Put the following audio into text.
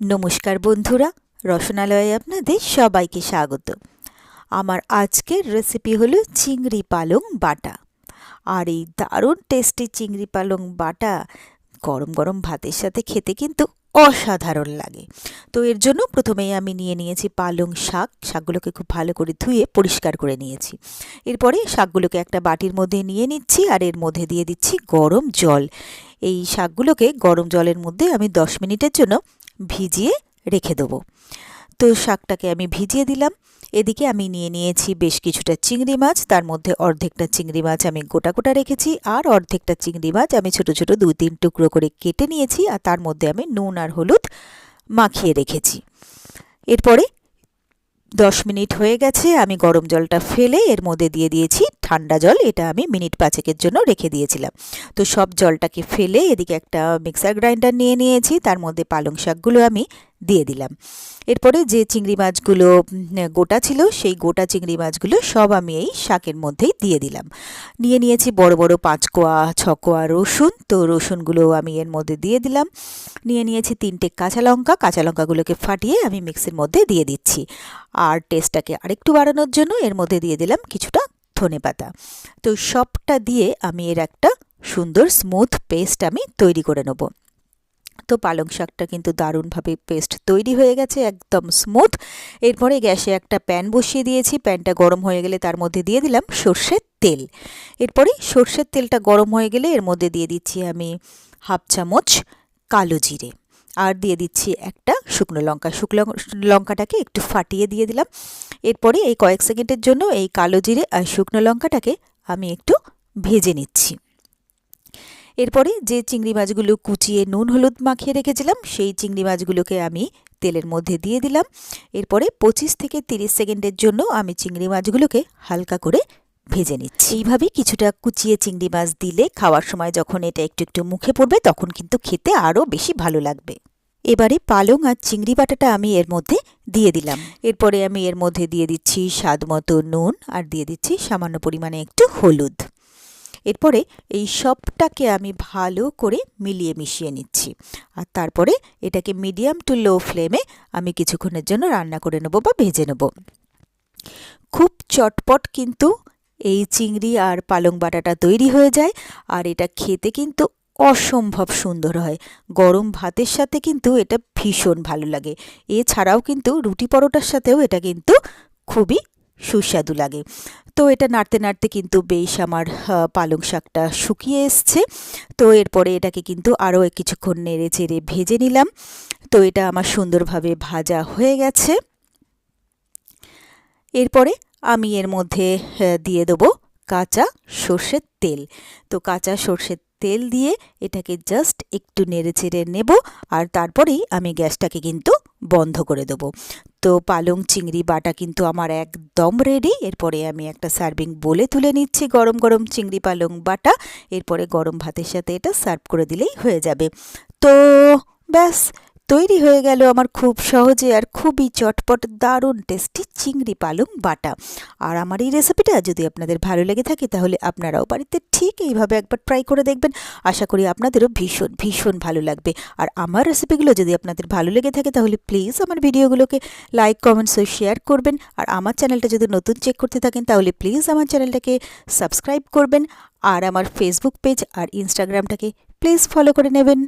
নমস্কার বন্ধুরা, রসনালয়ে আপনাদের সবাইকে স্বাগত। আমার আজকের রেসিপি হলো চিংড়ি পালং বাটা। আর এই দারুণ টেস্টি চিংড়ি পালং বাটা গরম গরম ভাতের সাথে খেতে কিন্তু অসাধারণ লাগে। তো এর জন্য প্রথমেই আমি নিয়ে নিয়েছি পালং শাক। শাকগুলোকে খুব ভালো করে ধুয়ে পরিষ্কার করে নিয়েছি। এরপরে শাকগুলোকে একটা বাটির মধ্যে নিয়ে নিচ্ছি আর এর মধ্যে দিয়ে দিচ্ছি গরম জল। এই শাকগুলোকে গরম জলের মধ্যে আমি দশ মিনিটের জন্য ভিজিয়ে রেখে দেবো। তো শাকটাকে আমি ভিজিয়ে দিলাম। এদিকে আমি নিয়ে নিয়েছি বেশ কিছুটা চিংড়ি মাছ, তার মধ্যে অর্ধেকটা চিংড়ি মাছ আমি গোটা গোটা রেখেছি আর অর্ধেকটা চিংড়ি মাছ আমি ছোট ছোট দুই তিন টুকরো করে কেটে নিয়েছি আর তার মধ্যে আমি নুন আর হলুদ মাখিয়ে রেখেছি। এরপরে দশ মিনিট হয়ে গেছে, আমি গরম জলটা ফেলে এর মধ্যে দিয়ে দিয়েছি ঠান্ডা জল, এটা আমি মিনিট পাঁচেকের জন্য রেখে দিয়েছিলাম। তো সব জলটাকে ফেলে এদিকে একটা মিক্সার গ্রাইন্ডার নিয়ে নিয়েছি, তার মধ্যে পালং শাকগুলো আমি দিয়ে দিলাম। এরপরে যে চিংড়ি মাছগুলো গোটা ছিল, সেই গোটা চিংড়ি মাছগুলো সব আমি এই শাকের মধ্যেই দিয়ে দিলাম। নিয়ে নিয়েছি বড় বড় পাঁচ কোয়া, ছ কোয়া রসুন, তো রসুনগুলো আমি এর মধ্যে দিয়ে দিলাম। নিয়ে নিয়েছি তিনটে কাঁচা লঙ্কা, কাঁচা লঙ্কাগুলোকে ফাটিয়ে আমি মিক্সির মধ্যে দিয়ে দিচ্ছি। আর টেস্টটাকে আরেকটু বাড়ানোর জন্য এর মধ্যে দিয়ে দিলাম কিছুটা ধনে পাতা। তো সবটা দিয়ে আমি এর একটা সুন্দর স্মুথ পেস্ট আমি তৈরি করে নেব। তো পালং শাকটা কিন্তু দারুণভাবে পেস্ট তৈরি হয়ে গেছে, একদম স্মুথ এরপরে গ্যাসে একটা প্যান বসিয়ে দিয়েছি প্যানটা গরম হয়ে গেলে তার মধ্যে দিয়ে দিলাম সর্ষের তেল। এরপরে সর্ষের তেলটা গরম হয়ে গেলে এর মধ্যে দিয়ে দিচ্ছি আমি হাফ চামচ কালো জিরে। আর দিয়ে দিচ্ছি একটা শুকনো লঙ্কা। শুকনো লঙ্কাটাকে একটু ফাটিয়ে দিয়ে দিলাম। এরপরে এই কয়েক সেকেন্ডের জন্য এই কালো জিরে আর শুকনো লঙ্কাটাকে আমি একটু ভেজে নিচ্ছি। এরপরে যে চিংড়ি মাছগুলো কুচিয়ে নুন হলুদ মাখিয়ে রেখেছিলাম, সেই চিংড়ি মাছগুলোকে আমি তেলের মধ্যে দিয়ে দিলাম। এরপরে পঁচিশ থেকে তিরিশ সেকেন্ডের জন্য আমি চিংড়ি মাছগুলোকে হালকা করে ভেজে নিচ্ছি। এইভাবেই কিছুটা কুচিয়ে চিংড়ি মাছ দিলে খাওয়ার সময় যখন এটা একটু একটু মুখে পড়বে, তখন কিন্তু খেতে আরও বেশি ভালো লাগবে। এবারে পালং আর চিংড়ি বাটাটা আমি এর মধ্যে দিয়ে দিলাম। এরপরে আমি এর মধ্যে দিয়ে দিচ্ছি স্বাদ মতো নুন আর দিয়ে দিচ্ছি সামান্য পরিমাণে একটু হলুদ। এরপরে এই সবটাকে আমি ভালো করে মিলিয়ে মিশিয়ে নিচ্ছি। আর তারপরে এটাকে মিডিয়াম টু লো ফ্লেমে আমি কিছুক্ষণের জন্য রান্না করে নেব বা ভেজে নেব। খুব চটপট কিন্তু এই চিংড়ি আর পালং বাটাটা তৈরি হয়ে যায় আর এটা খেতে কিন্তু অসম্ভব সুন্দর হয়। গরম ভাতের সাথে কিন্তু এটা ভীষণ ভালো লাগে। এছাড়াও কিন্তু রুটি পরোটার সাথেও এটা কিন্তু খুবই সুস্বাদু লাগে। তো এটা নাড়তে নাড়তে কিন্তু বেশ আমার পালং শাকটা শুকিয়ে এসছে। তো এরপরে এটাকে কিন্তু আরও কিছুক্ষণ নেড়ে চেড়ে ভেজে নিলাম। তো এটা আমার সুন্দরভাবে ভাজা হয়ে গেছে। এরপরে আমি এর মধ্যে দিয়ে দেবো কাঁচা সর্ষের তেল। তো কাঁচা সর্ষের তেল দিয়ে এটাকে জাস্ট একটু নেড়ে চেড়ে নেব। আর তারপরেই আমি গ্যাসটাকে কিন্তু বন্ধ করে দেবো। তো পালং চিংড়ি বাটা কিন্তু আমার একদম রেডি এরপরে আমি একটা সার্ভিং বলে তুলে নিচ্ছি গরম গরম চিংড়ি পালং বাটা। এরপরে গরম ভাতের সাথে এটা সার্ভ করে দিলেই হয়ে যাবে। তো ব্যাস তৈরি হয়ে গেল আমার খুব সহজে আর খুবই চটপট দারুণ টেস্টি চিংড়ি পালং বাটা। আর আমার এই রেসিপিটা যদি আপনাদের ভালো লেগে থাকে তাহলে আপনারাও বাড়িতে ঠিক এইভাবে একবার ট্রাই করে দেখবেন। আশা করি আপনাদেরও ভীষণ ভীষণ ভালো লাগবে। আর আমার রেসিপিগুলো যদি আপনাদের ভালো লেগে থাকে তাহলে প্লিজ আমার ভিডিওগুলোকে লাইক, কমেন্টস ও শেয়ার করবেন। আর আমার চ্যানেলটা যদি নতুন চেক করতে থাকেন তাহলে প্লিজ আমার চ্যানেলটাকে সাবস্ক্রাইব করবেন। আর আমার ফেসবুক পেজ আর ইনস্টাগ্রামটাকে প্লিজ ফলো করে নেবেন।